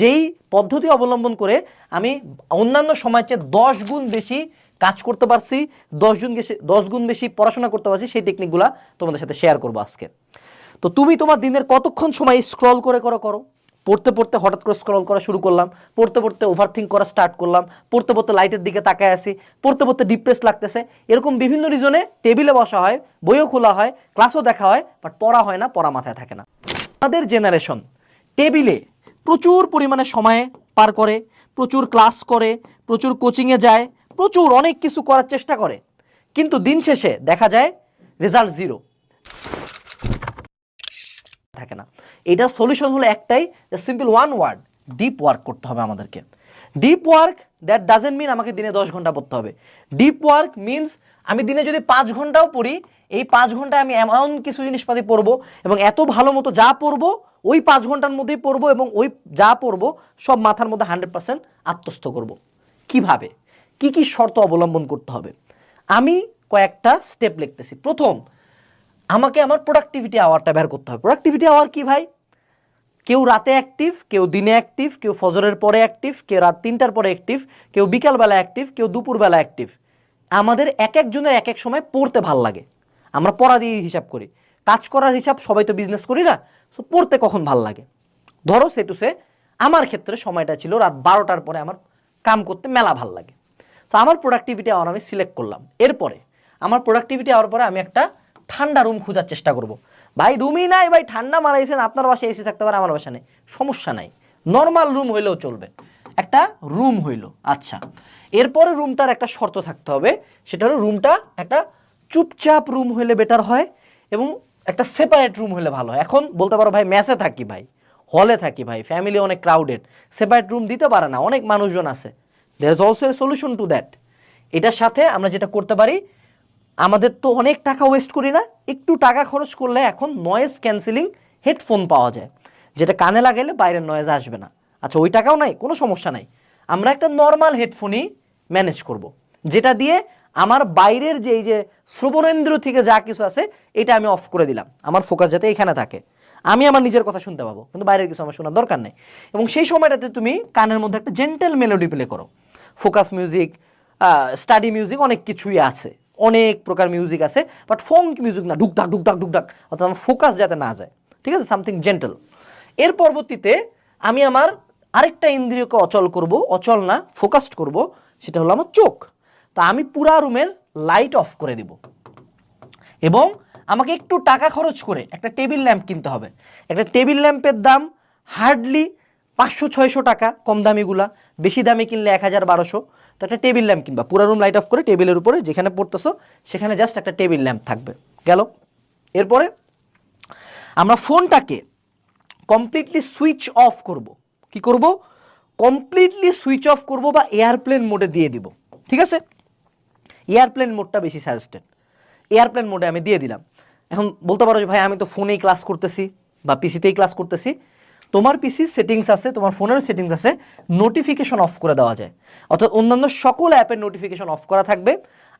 যেই পদ্ধতি অবলম্বন করে আমি অন্যান্য সময়ের চেয়ে দশ গুণ বেশি কাজ করতে পারছি, দশ গুণ বেশি, দশ গুণ বেশি পড়াশোনা করতে পারছি, সেই টেকনিকগুলো তোমাদের সাথে শেয়ার করব আজকে। তো তুমি তোমার দিনের কতক্ষণ সময় স্ক্রল করে করো করো। পড়তে পড়তে হঠাৎ করে স্ক্রল করা শুরু করলাম, পড়তে পড়তে ওভার থিঙ্ক করা স্টার্ট করলাম, পড়তে পড়তে লাইটের দিকে তাকায় আসি, পড়তে পড়তে ডিপ্রেস লাগতেছে। এরকম বিভিন্ন রিজনে টেবিলে বসা হয়, বইও খোলা হয় ক্লাসও দেখা হয় বাট পড়া হয় না, পড়া মাথায় থাকে না। আমাদের জেনারেশন টেবিলে প্রচুর পরিমাণে সময় পার করে, প্রচুর ক্লাস করে, প্রচুর কোচিংয়ে যায়, প্রচুর অনেক কিছু করার চেষ্টা করে। কিন্তু দিন শেষে দেখা যায় রেজাল্ট জিরো থাকে না। এটার সলিউশন হলো একটাই simple one word deep work করতে হবে আমাদেরকে। Deep work that doesn't mean আমাকে দিনে দশ ঘণ্টা পড়তে হবে। ডিপ ওয়ার্ক মিনস আমি দিনে যদি পাঁচ ঘন্টাও পড়ি, এই পাঁচ ঘন্টায় আমি এমন কিছু জিনিসপাতি পড়ব এবং এত ভালো মতো যা পড়ব, ওই পাঁচ ঘণ্টার মধ্যেই পড়ব এবং ওই যা পড়ব, সব মাথার মধ্যে হান্ড্রেড পার্সেন্ট আত্মস্থ করব। কীভাবে? কি কি শর্ত অবলম্বন করতে হবে? আমি কয়েকটা স্টেপ লিখতেছি। প্রথম, আমাকে আমার প্রোডাক্টিভিটি আওয়ারটা বের করতে হবে। প্রোডাক্টিভিটি আওয়ার কি ভাই? কেউ রাতে অ্যাক্টিভ কেউ দিনে অ্যাক্টিভ কেউ ফজরের পরে অ্যাক্টিভ কেউ রাত তিনটার পরে অ্যাক্টিভ কেউ বিকালবেলা অ্যাক্টিভ কেউ দুপুরবেলা অ্যাক্টিভ আমাদের এক একজনের এক এক সময় পড়তে ভালো লাগে। আমরা পড়া দিয়ে হিসাব করি। কাজ করার হিসাব সবাই তো বিজনেস করি না সো পড়তে কখন ভালো লাগে? ধরো সে টু সে আমার ক্ষেত্রে সময়টা ছিল রাত বারোটার পরে আমার কাম করতে মেলা ভালো লাগে। সো আমার প্রোডাক্টিভিটি আওয়ার আমি সিলেক্ট করলাম। এরপরে, আমার প্রোডাক্টিভিটি আওয়ার পরে আমি একটা ঠান্ডা রুম খোঁজার চেষ্টা করব। ভাই রুমই নাই, ভাই ঠান্ডা মারাইছেন, আপনার বাসায় এসি থাকতে পারে, আমার বাসা নেই। সমস্যা নাই। নর্মাল রুম হইলেও চলবে। একটা রুম হইল আচ্ছা। এরপরে রুমটার একটা শর্ত থাকতে হবে, সেটা হলো রুমটা একটা চুপচাপ রুম হইলে বেটার হয় এবং একটা সেপারেট রুম হলে ভালো হয়। এখন বলতে পারো ভাই ম্যাচে থাকি ভাই হলে থাকি ভাই ফ্যামিলি অনেক ক্রাউডেড সেপারেট রুম দিতে পারে না, অনেক মানুষজন আছে। There is also a solution to that এটার সাথে আমরা যেটা করতে পারি আমাদের তো অনেক টাকা ওয়েস্ট করি না, একটু টাকা খরচ করলে এখন নয়েজ ক্যান্সেলিং হেডফোন পাওয়া যায়, যেটা কানে লাগাইলে বাইরের নয়েজ আসবে না। আচ্ছা ওই টাকাও নাই, কোনো সমস্যা নাই। আমরা একটা নর্মাল হেডফোনই ম্যানেজ করব। যেটা দিয়ে আমার বাইরের যে এই যে শ্রবণেন্দ্র থেকে যা কিছু আছে, এটা আমি অফ করে দিলাম। আমার ফোকাস যাতে এখানে থাকে। আমি আমার নিজের কথা শুনতে পাবো, কিন্তু বাইরের কিছু আমার শোনার দরকার নেই। এবং সেই সময়টাতে তুমি কানের মধ্যে একটা জেন্টেল মেলোডি প্লে করো। ফোকাস মিউজিক স্টাডি মিউজিক অনেক কিছুই আছে। অনেক প্রকার মিউজিক আছে বাট ফোঙ্ক মিউজিক না ঢুকঢাক ঢুকঢাক ঢুকঢাক অর্থাৎ আমার ফোকাস যাতে না যায়। ঠিক আছে? সামথিং জেন্টেল এর পরবর্তীতে আমি আমার আরেকটা ইন্দ্রিয়কে অচল করব, অচল না ফোকাসড করব, সেটা হলো আমার চোখ। তা আমি পুরা রুমের লাইট অফ করে দিব। এবং আমাকে একটু টাকা খরচ করে একটা টেবিল ল্যাম্প কিনতে হবে। একটা টেবিল ল্যাম্পের দাম হার্ডলি পাঁচশো, ছয়শো টাকা কম দামিগুলা। বেশি দামি কিনলে এক হাজার, বারোশো। তো একটা টেবিল ল্যাম্প কিনবা। পুরো রুম লাইট অফ করে টেবিলের উপরে যেখানে পড়তেছো, সেখানে জাস্ট একটা টেবিল ল্যাম্প থাকবে। গেল? এরপরে আমরা ফোনটাকে কমপ্লিটলি সুইচ অফ করব। কি করব? কমপ্লিটলি সুইচ অফ করব বা এয়ারপ্লেন মোডে দিয়ে দিব। ঠিক আছে? এয়ারপ্লেন মোডটা বেশি সাজেস্টেড এয়ারপ্লেন মোডে আমি দিয়ে দিলাম। এখন বলতে পারো যে ভাই, আমি তো ফোনেই ক্লাস করতেছি বা পিসিতেই ক্লাস করতেছি। তোমার পিসি সেটিংস আছে, তোমার ফোনের সেটিংস আছে নোটিফিকেশন অফ করে দেওয়া যায়। অর্থাৎ অন্যান্য সকল অ্যাপের নোটিফিকেশন অফ করা থাকবে।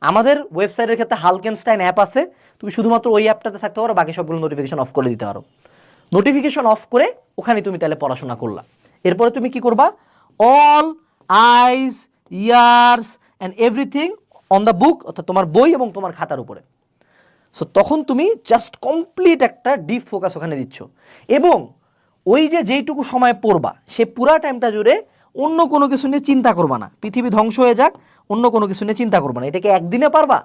আমাদের ওয়েবসাইটের ক্ষেত্রে হালকেনস্টাইন অ্যাপ আছে, তুমি শুধুমাত্র ওই অ্যাপটাতে থাকতে পারো, বাকি সবগুলো নোটিফিকেশন অফ করে দিতে পারো। নোটিফিকেশন অফ করে ওখানে তুমি তাহলে পড়াশোনা করলা। এরপরে তুমি কি করবা? All eyes ears and everything on the book অর্থাৎ তোমার বই এবং তোমার খাতার উপরে। সো তখন তুমি জাস্ট কমপ্লিট একটা ডিপ ফোকাস ওখানে দিচ্ছ। এবং ওই যে যেইটুকু সময় পড়বা, সে পুরা টাইমটা জুড়ে অন্য কোনো কিছু নিয়ে চিন্তা করবা না। পৃথিবী ধ্বংস হয়ে যাক, অন্য কোনো কিছু নিয়ে চিন্তা করবা না। এটাকে একদিনে পারবা?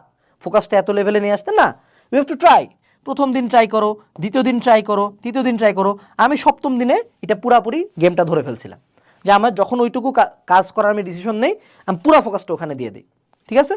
ফোকাসটা এত লেভেলে নিয়ে আসতে না? ইউ হ্যাভ টু ট্রাই প্রথম দিন ট্রাই করো, দ্বিতীয় দিন ট্রাই করো, তৃতীয় দিন ট্রাই করো। আমি সপ্তম দিনে এটা পুরাপুরি গেমটা ধরে ফেলছিলাম। যে আমার যখন ওইটুকু কাজ করার আমি ডিসিশন নেই, আমি পুরা ফোকাসটা ওখানে দিয়ে দিই। ঠিক আছে?